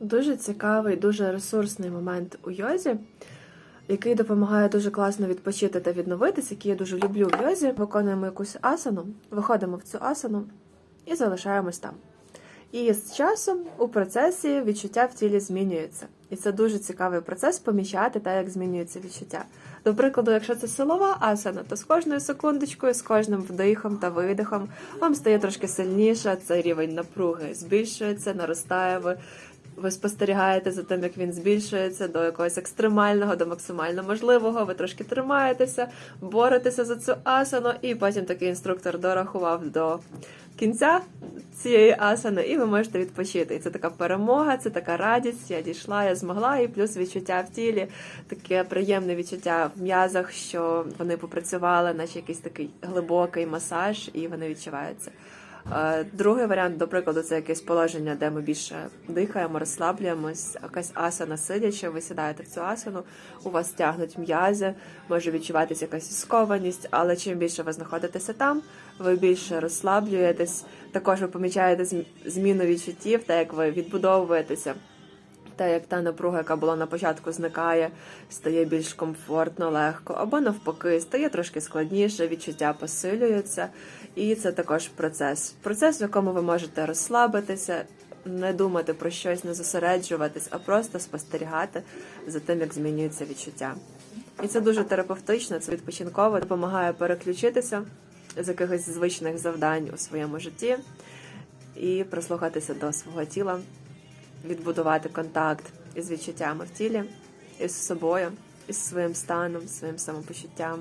Дуже цікавий, дуже ресурсний момент у йозі, який допомагає дуже класно відпочити та відновитись, який я дуже люблю в йозі. Виконуємо якусь асану, виходимо в цю асану і залишаємось там. І з часом у процесі відчуття в тілі змінюються. І це дуже цікавий процес помічати те, як змінюються відчуття. До прикладу, якщо це силова асана, то з кожною секундочкою, з кожним вдихом та видихом вам стає трошки сильніше, цей рівень напруги збільшується, наростає. Ви, ви спостерігаєте за тим, як він збільшується до якогось екстремального, до максимально можливого. Ви трошки тримаєтеся, боретеся за цю асану, і потім такий інструктор дорахував до кінця цієї асани, і ви можете відпочити. І це така перемога, це така радість. Я дійшла, я змогла, і плюс відчуття в тілі, таке приємне відчуття в м'язах, що вони попрацювали, наче якийсь такий глибокий масаж, і вони відчуваються. Е, Другий варіант, до прикладу, це якесь положення, де ми більше дихаємо, розслаблюємось. Якась асана сидячи, ви сідаєте в цю асану, у вас тягнуть м'язи, може відчуватися якась скованість, але чим більше ви знаходитеся там, ви більше розслаблюєтесь. Також ви помічаєте зміну відчуттів, та як ви відбудовуєтеся. Та як та напруга, яка була на початку, зникає, стає більш комфортно, легко, або навпаки, стає трошки складніше, відчуття посилюються, і це також процес. Процес, в якому ви можете розслабитися, не думати про щось, не зосереджуватись, а просто спостерігати за тим, як змінюється відчуття. І це дуже терапевтично, це відпочинково, допомагає переключитися з якихось звичних завдань у своєму житті і прислухатися до свого тіла відбудувати контакт із відчуттями в тілі, із собою, із своїм станом, своїм самопочуттям.